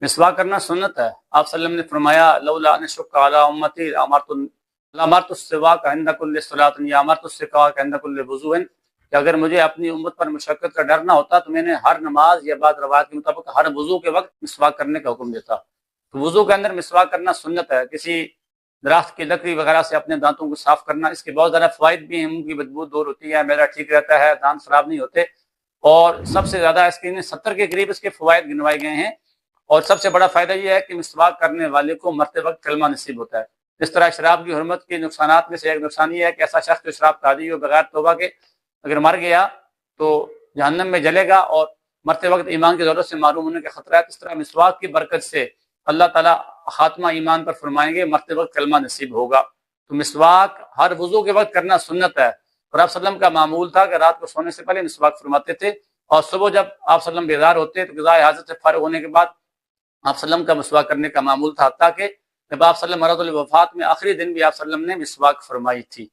مسواک کرنا سنت ہے۔ آپ صلی اللہ علیہ وسلم نے فرمایا، لولا ان علی امتی امرت امرت السواک عند كل صلاۃ، یا امرت السواک عند كل وضوء۔ کہ اگر مجھے اپنی امت پر مشقت کا ڈر نہ ہوتا تو میں نے ہر نماز یا بعد روایت کے مطابق ہر وضو کے وقت مسواک کرنے کا حکم دیتا۔ تو وضو کے اندر مسواک کرنا سنت ہے۔ کسی درخت کی لکڑی وغیرہ سے اپنے دانتوں کو صاف کرنا، اس کے بہت زیادہ فوائد بھی ہیں۔ ان کی بدبو دور ہوتی ہے، میرا ٹھیک رہتا ہے، دانت خراب نہیں ہوتے۔ اور سب سے زیادہ اس کے ستر کے قریب اس کے فوائد گنوائے گئے ہیں۔ اور سب سے بڑا فائدہ یہ ہے کہ مسواک کرنے والے کو مرتے وقت کلمہ نصیب ہوتا ہے۔ جس طرح شراب کی حرمت کے نقصانات میں سے ایک نقصان یہ ہے کہ ایسا شخص جو شراب تازی ہو بغیر توبہ کے اگر مر گیا تو جہنم میں جلے گا اور مرتے وقت ایمان کی ضرورت سے معلوم ہونے کا خطرہ ہے۔ اس طرح مسواک کی برکت سے اللہ تعالیٰ خاتمہ ایمان پر فرمائیں گے، مرتے وقت کلمہ نصیب ہوگا۔ تو مسواک ہر وضو کے وقت کرنا سنت ہے۔ اور آپ وسلم کا معمول تھا کہ رات کو سونے سے پہلے مسواک فرماتے تھے اور صبح جب آپ وسلم بیدار ہوتے تو غذائے حاضر سے فارغ ہونے کے بعد آپ وسلم کا مسواک کرنے کا معمول تھا، تاکہ جب آپ وسلم مرۃ الوفات میں آخری دن بھی آپ وسلم نے مسواک فرمائی تھی۔